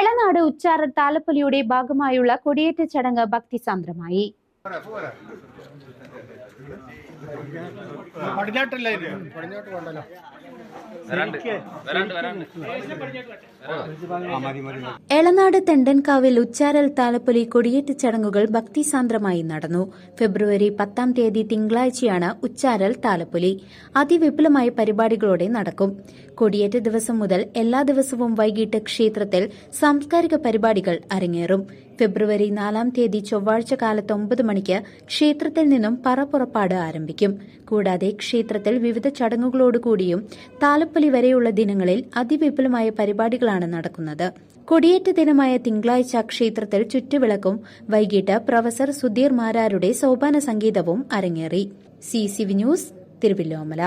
എളനാട് ഉച്ചാറ താലപ്പൊലിയുടെ ഭാഗമായുള്ള കൊടിയേറ്റ ചടങ്ങ് ഭക്തിസാന്ദ്രമായി. പടിഞ്ഞാട്ടല്ലേ പടിഞ്ഞാട്ട് വേണ്ടല്ലോ എളനാട് തെണ്ടൻകാവിൽ ഉച്ചാരൽ താലപ്പൊലി കൊടിയേറ്റ് ചടങ്ങുകൾ ഭക്തിസാന്ദ്രമായി നടന്നു. ഫെബ്രുവരി പത്താം തീയതി തിങ്കളാഴ്ചയാണ് ഉച്ചാരൽ താലപ്പൊലി. അതിവിപുലമായ പരിപാടികളോടെ നടക്കും. കൊടിയേറ്റ ദിവസം മുതൽ എല്ലാ ദിവസവും വൈകിട്ട് ക്ഷേത്രത്തിൽ സാംസ്കാരിക പരിപാടികൾ അരങ്ങേറും. ഫെബ്രുവരി നാലാം തീയതി ചൊവ്വാഴ്ച കാലത്ത് ഒമ്പത് മണിക്ക് ക്ഷേത്രത്തിൽ നിന്നും പറപ്പുറപ്പാട് ആരംഭിക്കും. കൂടാതെ ക്ഷേത്രത്തിൽ വിവിധ ചടങ്ങുകളോടുകൂടിയും താലപ്പൊലി വരെയുള്ള ദിനങ്ങളിൽ അതിവിപുലമായ പരിപാടികളാണ് നടക്കുന്നത്. കൊടിയേറ്റ ദിനമായ തിങ്കളാഴ്ച ക്ഷേത്രത്തിൽ ചുറ്റുവിളക്കും വൈകിട്ട് പ്രൊഫസർ സുധീർ മാരാരുടെ സോപാന സംഗീതവും അരങ്ങേറി. C C V news Thiruvilwamala